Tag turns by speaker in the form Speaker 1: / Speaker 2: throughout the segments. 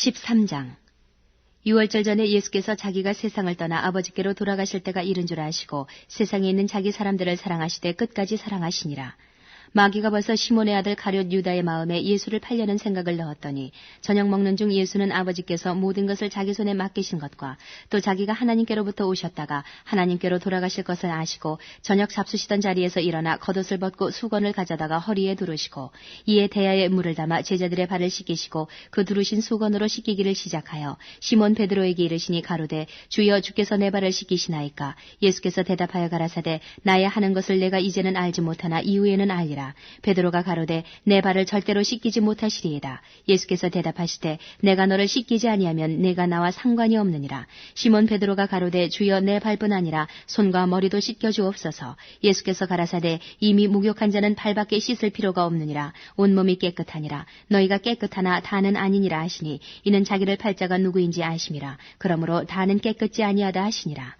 Speaker 1: 13장 6월절 전에 예수께서 자기가 세상을 떠나 아버지께로 돌아가실 때가 이른 줄 아시고 세상에 있는 자기 사람들을 사랑하시되 끝까지 사랑하시니라. 마귀가 벌써 시몬의 아들 가룟 유다의 마음에 예수를 팔려는 생각을 넣었더니 저녁 먹는 중 예수는 아버지께서 모든 것을 자기 손에 맡기신 것과 또 자기가 하나님께로부터 오셨다가 하나님께로 돌아가실 것을 아시고 저녁 잡수시던 자리에서 일어나 겉옷을 벗고 수건을 가져다가 허리에 두르시고 이에 대야에 물을 담아 제자들의 발을 씻기시고 그 두르신 수건으로 씻기기를 시작하여 시몬 베드로에게 이르시니 가로되 주여 주께서 내 발을 씻기시나이까? 예수께서 대답하여 가라사대 나의 하는 것을 내가 이제는 알지 못하나 이후에는 알리라 하니라. 베드로가 가로되 내 발을 절대로 씻기지 못하시리이다. 예수께서 대답하시되 내가 너를 씻기지 아니하면 내가 나와 상관이 없느니라. 시몬 베드로가 가로되 주여 내 발뿐 아니라 손과 머리도 씻겨 주옵소서. 예수께서 가라사대 이미 목욕한 자는 발밖에 씻을 필요가 없느니라. 온 몸이 깨끗하니라. 너희가 깨끗하나 다는 아니니라 하시니 이는 자기를 팔자가 누구인지 아심이라. 그러므로 다는 깨끗지 아니하다 하시니라.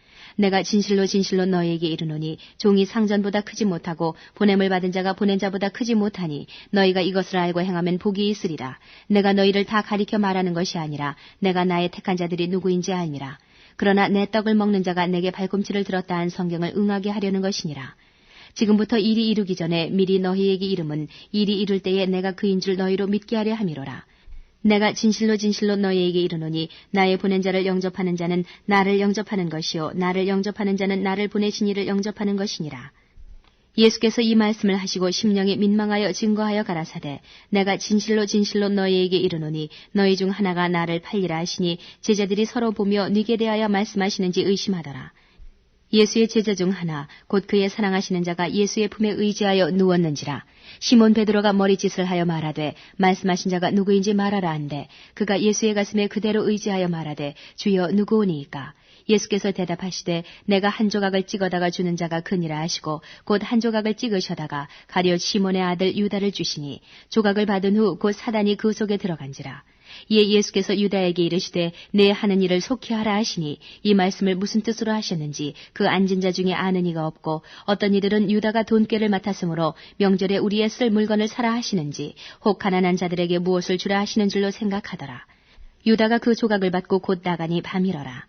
Speaker 1: 내가 진실로 진실로 너희에게 이르노니 종이 상전보다 크지 못하고 보냄을 받은 자가 보낸 자보다 크지 못하니 너희가 이것을 알고 행하면 복이 있으리라. 내가 너희를 다 가리켜 말하는 것이 아니라 내가 나의 택한 자들이 누구인지 알니라. 그러나 내 떡을 먹는 자가 내게 발꿈치를 들었다 한 성경을 응하게 하려는 것이니라. 지금부터 일이 이루기 전에 미리 너희에게 이름은 일이 이룰 때에 내가 그인 줄 너희로 믿게 하려 함이로라. 내가 진실로 진실로 너희에게 이르노니 나의 보낸 자를 영접하는 자는 나를 영접하는 것이요 나를 영접하는 자는 나를 보내신 이를 영접하는 것이니라. 예수께서 이 말씀을 하시고 심령이 민망하여 증거하여 가라사대 내가 진실로 진실로 너희에게 이르노니 너희 중 하나가 나를 팔리라 하시니 제자들이 서로 보며 네게 대하여 말씀하시는지 의심하더라. 예수의 제자 중 하나 곧 그의 사랑하시는 자가 예수의 품에 의지하여 누웠는지라. 시몬 베드로가 머리짓을 하여 말하되 말씀하신 자가 누구인지 말하라 한데 그가 예수의 가슴에 그대로 의지하여 말하되 주여 누구오니이까? 예수께서 대답하시되 내가 한 조각을 찍어다가 주는 자가 그니라 하시고 곧 한 조각을 찍으셔다가 가룟 시몬의 아들 유다를 주시니 조각을 받은 후 곧 사단이 그 속에 들어간지라 이에 예수께서 유다에게 이르시되 내 하는 일을 속히 하라 하시니 이 말씀을 무슨 뜻으로 하셨는지 그 앉은 자 중에 아는 이가 없고 어떤 이들은 유다가 돈꾀를 맡았으므로 명절에 우리의 쓸 물건을 사라 하시는지 혹 가난한 자들에게 무엇을 주라 하시는 줄로 생각하더라. 유다가 그 조각을 받고 곧 나가니 밤이러라.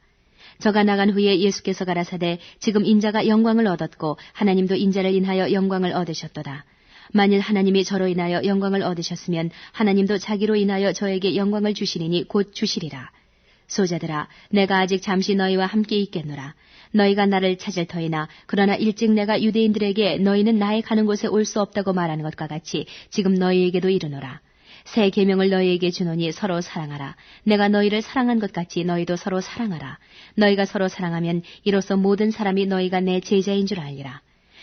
Speaker 1: 저가 나간 후에 예수께서 가라사대 지금 인자가 영광을 얻었고 하나님도 인자를 인하여 영광을 얻으셨도다. 만일 하나님이 저로 인하여 영광을 얻으셨으면 하나님도 자기로 인하여 저에게 영광을 주시리니 곧 주시리라. 소자들아, 내가 아직 잠시 너희와 함께 있겠노라. 너희가 나를 찾을 터이나 그러나 일찍 내가 유대인들에게 너희는 나의 가는 곳에 올 수 없다고 말하는 것과 같이 지금 너희에게도 이르노라. 새 계명을 너희에게 주노니 서로 사랑하라. 내가 너희를 사랑한 것 같이 너희도 서로 사랑하라. 너희가 서로 사랑하면 이로써 모든 사람이 너희가 내 제자인 줄 알리라.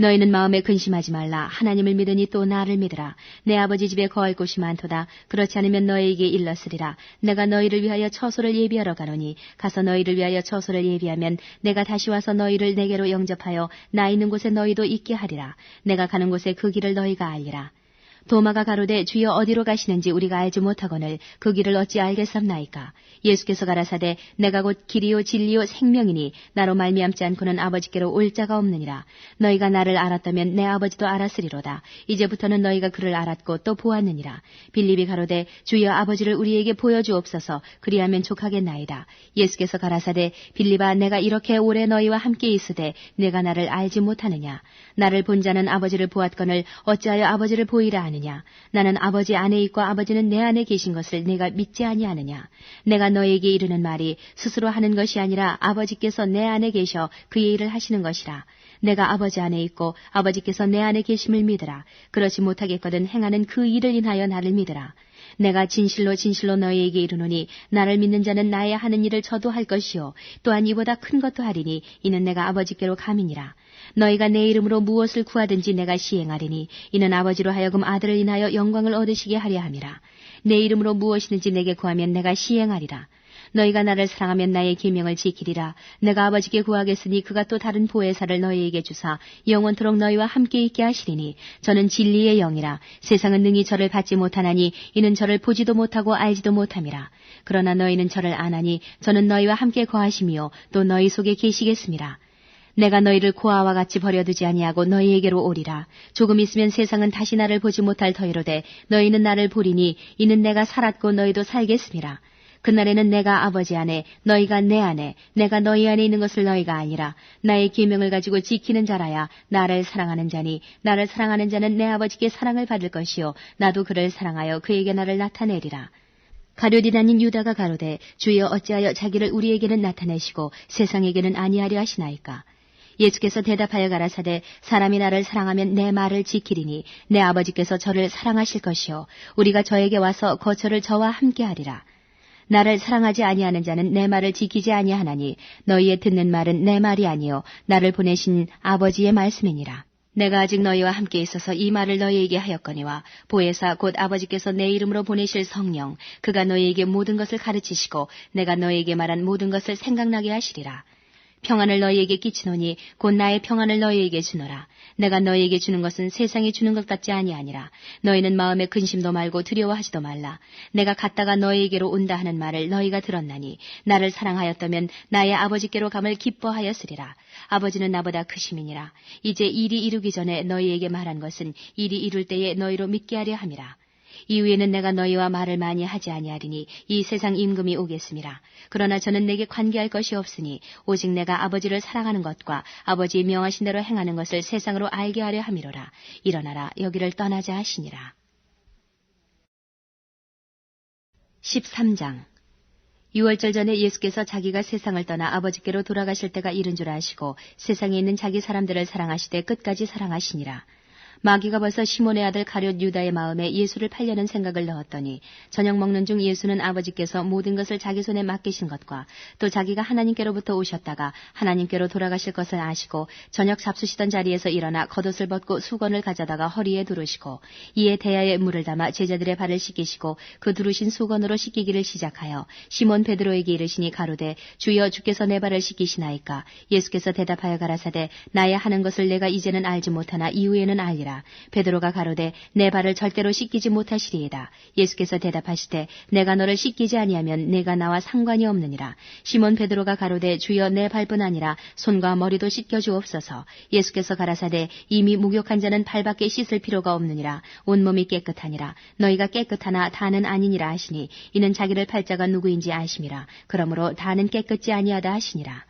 Speaker 1: 너희는 마음에 근심하지 말라. 하나님을 믿으니 또 나를 믿으라. 내 아버지 집에 거할 곳이 많도다. 그렇지 않으면 너희에게 일렀으리라. 내가 너희를 위하여 처소를 예비하러 가노니 가서 너희를 위하여 처소를 예비하면 내가 다시 와서 너희를 내게로 영접하여 나 있는 곳에 너희도 있게 하리라. 내가 가는 곳에 그 길을 너희가 알리라. 도마가 가로되 주여 어디로 가시는지 우리가 알지 못하거늘 그 길을 어찌 알겠습나이까? 예수께서 가라사대 내가 곧 길이요 진리요 생명이니 나로 말미암지 않고는 아버지께로 올 자가 없느니라. 너희가 나를 알았다면 내 아버지도 알았으리로다. 이제부터는 너희가 그를 알았고 또 보았느니라. 빌립이 가로되 주여 아버지를 우리에게 보여주옵소서. 그리하면 족하겠나이다. 예수께서 가라사대 빌립아 내가 이렇게 오래 너희와 함께 있으되 내가 나를 알지 못하느냐? 나를 본 자는 아버지를 보았거늘 어찌하여 아버지를 보이라 아느냐? 나는 아버지 안에 있고 아버지는 내 안에 계신 것을 내가 믿지 아니하느냐? 내가 너에게 이르는 말이 스스로 하는 것이 아니라 아버지께서 내 안에 계셔 그의 일을 하시는 것이라. 내가 아버지 안에 있고 아버지께서 내 안에 계심을 믿으라. 그렇지 못하겠거든 행하는 그 일을 인하여 나를 믿으라. 내가 진실로 진실로 너희에게 이르노니 나를 믿는 자는 나의 하는 일을 저도 할 것이요. 또한 이보다 큰 것도 하리니 이는 내가 아버지께로 감이니라. 너희가 내 이름으로 무엇을 구하든지 내가 시행하리니 이는 아버지로 하여금 아들을 인하여 영광을 얻으시게 하려 함이라. 내 이름으로 무엇이든지 내게 구하면 내가 시행하리라. 너희가 나를 사랑하면 나의 계명을 지키리라. 내가 아버지께 구하겠으니 그가 또 다른 보혜사를 너희에게 주사 영원토록 너희와 함께 있게 하시리니 저는 진리의 영이라. 세상은 능히 저를 받지 못하나니 이는 저를 보지도 못하고 알지도 못함이라. 그러나 너희는 저를 아나니 저는 너희와 함께 거하시며 또 너희 속에 계시겠습니다. 내가 너희를 고아와 같이 버려두지 아니하고 너희에게로 오리라. 조금 있으면 세상은 다시 나를 보지 못할 터이로되 너희는 나를 보리니 이는 내가 살았고 너희도 살겠습니다. 그날에는 내가 아버지 안에 너희가 내 안에 내가 너희 안에 있는 것을 너희가 아니라 나의 계명을 가지고 지키는 자라야 나를 사랑하는 자니 나를 사랑하는 자는 내 아버지께 사랑을 받을 것이요 나도 그를 사랑하여 그에게 나를 나타내리라. 가룟이 다닌 유다가 가로되 주여 어찌하여 자기를 우리에게는 나타내시고 세상에게는 아니하려 하시나이까. 예수께서 대답하여 가라사대 사람이 나를 사랑하면 내 말을 지키리니 내 아버지께서 저를 사랑하실 것이요 우리가 저에게 와서 거처를 저와 함께 하리라. 나를 사랑하지 아니하는 자는 내 말을 지키지 아니하나니 너희의 듣는 말은 내 말이 아니요 나를 보내신 아버지의 말씀이니라. 내가 아직 너희와 함께 있어서 이 말을 너희에게 하였거니와 보혜사 곧 아버지께서 내 이름으로 보내실 성령 그가 너희에게 모든 것을 가르치시고 내가 너희에게 말한 모든 것을 생각나게 하시리라. 평안을 너희에게 끼치노니 곧 나의 평안을 너희에게 주노라. 내가 너희에게 주는 것은 세상이 주는 것 같지 아니하니라. 너희는 마음에 근심도 말고 두려워하지도 말라. 내가 갔다가 너희에게로 온다 하는 말을 너희가 들었나니 나를 사랑하였다면 나의 아버지께로 감을 기뻐하였으리라. 아버지는 나보다 크심이니라. 이제 일이 이루기 전에 너희에게 말한 것은 일이 이룰 때에 너희로 믿게 하려 함이라. 이후에는 내가 너희와 말을 많이 하지 아니하리니 이 세상 임금이 오겠습니다. 그러나 저는 내게 관계할 것이 없으니 오직 내가 아버지를 사랑하는 것과 아버지의 명하신 대로 행하는 것을 세상으로 알게 하려 함이로라. 일어나라 여기를 떠나자 하시니라. 13장 6월절 전에 예수께서 자기가 세상을 떠나 아버지께로 돌아가실 때가 이른 줄 아시고 세상에 있는 자기 사람들을 사랑하시되 끝까지 사랑하시니라. 마귀가 벌써 시몬의 아들 가룟 유다의 마음에 예수를 팔려는 생각을 넣었더니 저녁 먹는 중 예수는 아버지께서 모든 것을 자기 손에 맡기신 것과 또 자기가 하나님께로부터 오셨다가 하나님께로 돌아가실 것을 아시고 저녁 잡수시던 자리에서 일어나 겉옷을 벗고 수건을 가져다가 허리에 두르시고 이에 대야에 물을 담아 제자들의 발을 씻기시고 그 두르신 수건으로 씻기기를 시작하여 시몬 베드로에게 이르시니 가로되 주여 주께서 내 발을 씻기시나이까? 예수께서 대답하여 가라사대 나의 하는 것을 내가 이제는 알지 못하나 이후에는 알리라 하니라. 베드로가 가로되 내 발을 절대로 씻기지 못하시리이다. 예수께서 대답하시되 내가 너를 씻기지 아니하면 내가 나와 상관이 없느니라. 시몬 베드로가 가로되 주여 내 발뿐 아니라 손과 머리도 씻겨 주옵소서. 예수께서 가라사대 이미 목욕한 자는 발밖에 씻을 필요가 없느니라. 온 몸이 깨끗하니라. 너희가 깨끗하나 다는 아니니라 하시니 이는 자기를 팔자가 누구인지 아심이라. 그러므로 다는 깨끗지 아니하다 하시니라.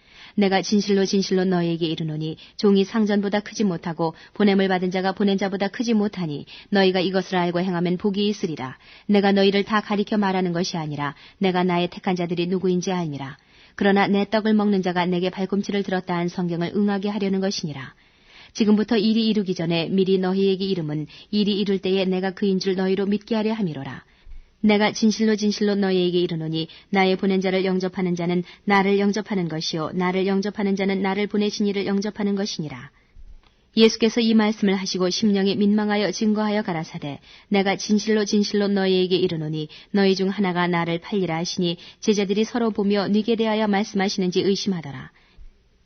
Speaker 1: 내가 진실로 진실로 너희에게 이르노니 종이 상전보다 크지 못하고 보냄을 받은 자가 보낸 자보다 크지 못하니 너희가 이것을 알고 행하면 복이 있으리라. 내가 너희를 다 가리켜 말하는 것이 아니라 내가 나의 택한 자들이 누구인지 알니라. 그러나 내 떡을 먹는 자가 내게 발꿈치를 들었다 한 성경을 응하게 하려는 것이니라. 지금부터 일이 이루기 전에 미리 너희에게 이름은 일이 이룰 때에 내가 그인 줄 너희로 믿게 하려 함이로라. 내가 진실로 진실로 너희에게 이르노니 나의 보낸 자를 영접하는 자는 나를 영접하는 것이요 나를 영접하는 자는 나를 보내신 이를 영접하는 것이니라. 예수께서 이 말씀을 하시고 심령이 민망하여 증거하여 가라사대 내가 진실로 진실로 너희에게 이르노니 너희 중 하나가 나를 팔리라 하시니 제자들이 서로 보며 네게 대하여 말씀하시는지 의심하더라.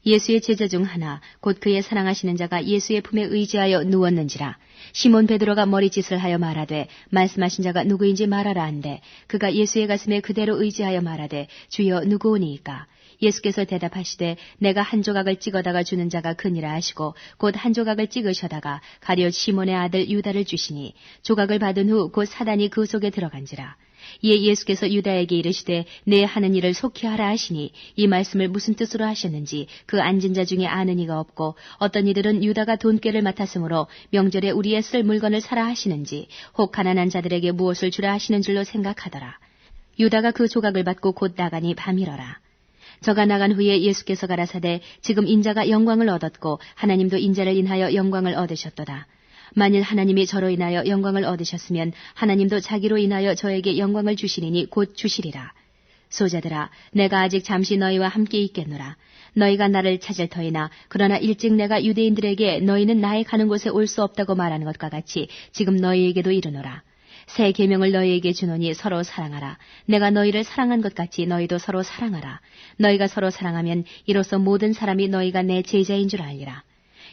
Speaker 1: 예수의 제자 중 하나 곧 그의 사랑하시는 자가 예수의 품에 의지하여 누웠는지라. 시몬 베드로가 머리짓을 하여 말하되 말씀하신 자가 누구인지 말하라 한데 그가 예수의 가슴에 그대로 의지하여 말하되 주여 누구오니이까? 예수께서 대답하시되 내가 한 조각을 찍어다가 주는 자가 그니라 하시고 곧 한 조각을 찍으셔다가 가룟 시몬의 아들 유다를 주시니 조각을 받은 후 곧 사단이 그 속에 들어간지라 이에 예수께서 유다에게 이르시되 내 하는 일을 속히 하라 하시니 이 말씀을 무슨 뜻으로 하셨는지 그 앉은 자 중에 아는 이가 없고 어떤 이들은 유다가 돈꾀를 맡았으므로 명절에 우리의 쓸 물건을 사라 하시는지 혹 가난한 자들에게 무엇을 주라 하시는 줄로 생각하더라. 유다가 그 조각을 받고 곧 나가니 밤이러라. 저가 나간 후에 예수께서 가라사대 지금 인자가 영광을 얻었고 하나님도 인자를 인하여 영광을 얻으셨도다. 만일 하나님이 저로 인하여 영광을 얻으셨으면 하나님도 자기로 인하여 저에게 영광을 주시리니 곧 주시리라. 소자들아, 내가 아직 잠시 너희와 함께 있겠노라. 너희가 나를 찾을 터이나 그러나 일찍 내가 유대인들에게 너희는 나의 가는 곳에 올 수 없다고 말하는 것과 같이 지금 너희에게도 이르노라. 새 계명을 너희에게 주노니 서로 사랑하라. 내가 너희를 사랑한 것 같이 너희도 서로 사랑하라. 너희가 서로 사랑하면 이로써 모든 사람이 너희가 내 제자인 줄 알리라.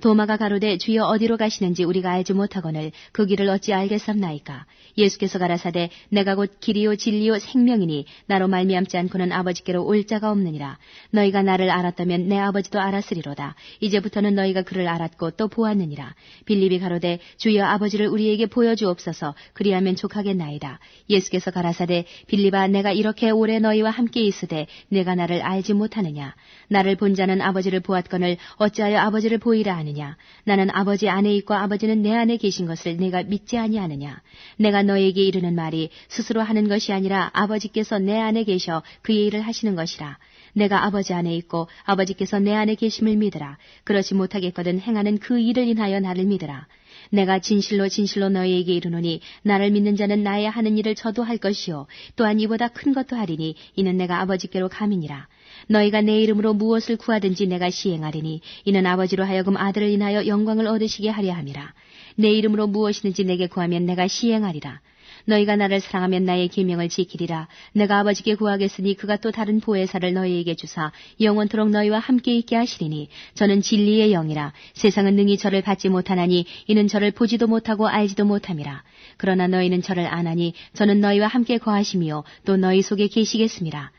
Speaker 1: 도마가 가로되 주여 어디로 가시는지 우리가 알지 못하거늘 그 길을 어찌 알겠습나이까? 예수께서 가라사대 내가 곧 길이요 진리요 생명이니 나로 말미암지 않고는 아버지께로 올 자가 없느니라. 너희가 나를 알았다면 내 아버지도 알았으리로다. 이제부터는 너희가 그를 알았고 또 보았느니라. 빌립이 가로되 주여 아버지를 우리에게 보여주옵소서. 그리하면 족하겠나이다. 예수께서 가라사대 빌립아 내가 이렇게 오래 너희와 함께 있으되 내가 나를 알지 못하느냐? 나를 본 자는 아버지를 보았거늘 어찌하여 아버지를 보이라 아느냐? 나는 아버지 안에 있고 아버지는 내 안에 계신 것을 내가 믿지 아니하느냐? 내가 너에게 이르는 말이 스스로 하는 것이 아니라 아버지께서 내 안에 계셔 그의 일을 하시는 것이라. 내가 아버지 안에 있고 아버지께서 내 안에 계심을 믿으라. 그렇지 못하겠거든 행하는 그 일을 인하여 나를 믿으라 내가 진실로 진실로 너희에게 이르노니 나를 믿는 자는 나의 하는 일을 저도 할 것이요 또한 이보다 큰 것도 하리니 이는 내가 아버지께로 감이니라 너희가 내 이름으로 무엇을 구하든지 내가 시행하리니 이는 아버지로 하여금 아들을 인하여 영광을 얻으시게 하려 함이라. 내 이름으로 무엇이든지 내게 구하면 내가 시행하리라. 너희가 나를 사랑하면 나의 계명을 지키리라. 내가 아버지께 구하겠으니 그가 또 다른 보혜사를 너희에게 주사 영원토록 너희와 함께 있게 하시리니 저는 진리의 영이라. 세상은 능히 저를 받지 못하나니 이는 저를 보지도 못하고 알지도 못함이라. 그러나 너희는 저를 아나니 저는 너희와 함께 거하시며 또 너희 속에 계시겠습니다.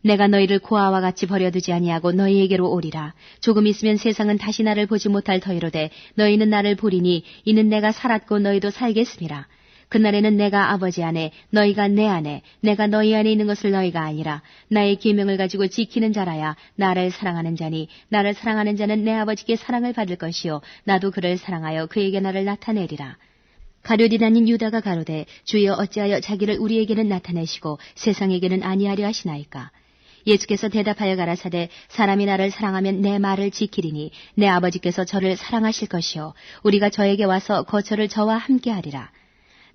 Speaker 1: 내가 너희를 고아와 같이 버려두지 아니하고 너희에게로 오리라. 조금 있으면 세상은 다시 나를 보지 못할 터이로되 너희는 나를 보리니 이는 내가 살았고 너희도 살겠습니다. 그날에는 내가 아버지 안에 너희가 내 안에 내가 너희 안에 있는 것을 너희가 아니라 나의 계명을 가지고 지키는 자라야 나를 사랑하는 자니 나를 사랑하는 자는 내 아버지께 사랑을 받을 것이요 나도 그를 사랑하여 그에게 나를 나타내리라. 가룟이 다닌 유다가 가로되 주여 어찌하여 자기를 우리에게는 나타내시고 세상에게는 아니하려 하시나이까 예수께서 대답하여 가라사대 사람이 나를 사랑하면 내 말을 지키리니 내 아버지께서 저를 사랑하실 것이요 우리가 저에게 와서 거처를 저와 함께 하리라.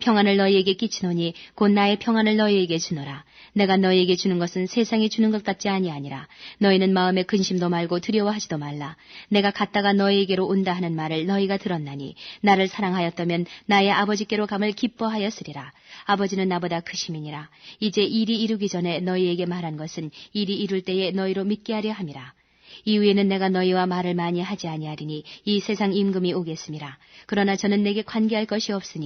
Speaker 1: 평안을 너희에게 끼치노니 곧 나의 평안을 너희에게 주노라. 내가 너희에게 주는 것은 세상이 주는 것 같지 아니하니라. 너희는 마음에 근심도 말고 두려워하지도 말라. 내가 갔다가 너희에게로 온다 하는 말을 너희가 들었나니 나를 사랑하였다면 나의 아버지께로 감을 기뻐하였으리라. 아버지는 나보다 크심이니라. 이제 일이 이루기 전에 너희에게 말한 것은 일이 이룰 때에 너희로 믿게 하려 함이라. 이후에는 내가 너희와 말을 많이 하지 아니하리니 이 세상 임금이 오겠습니다. 그러나 저는 내게 관계할 것이 없으니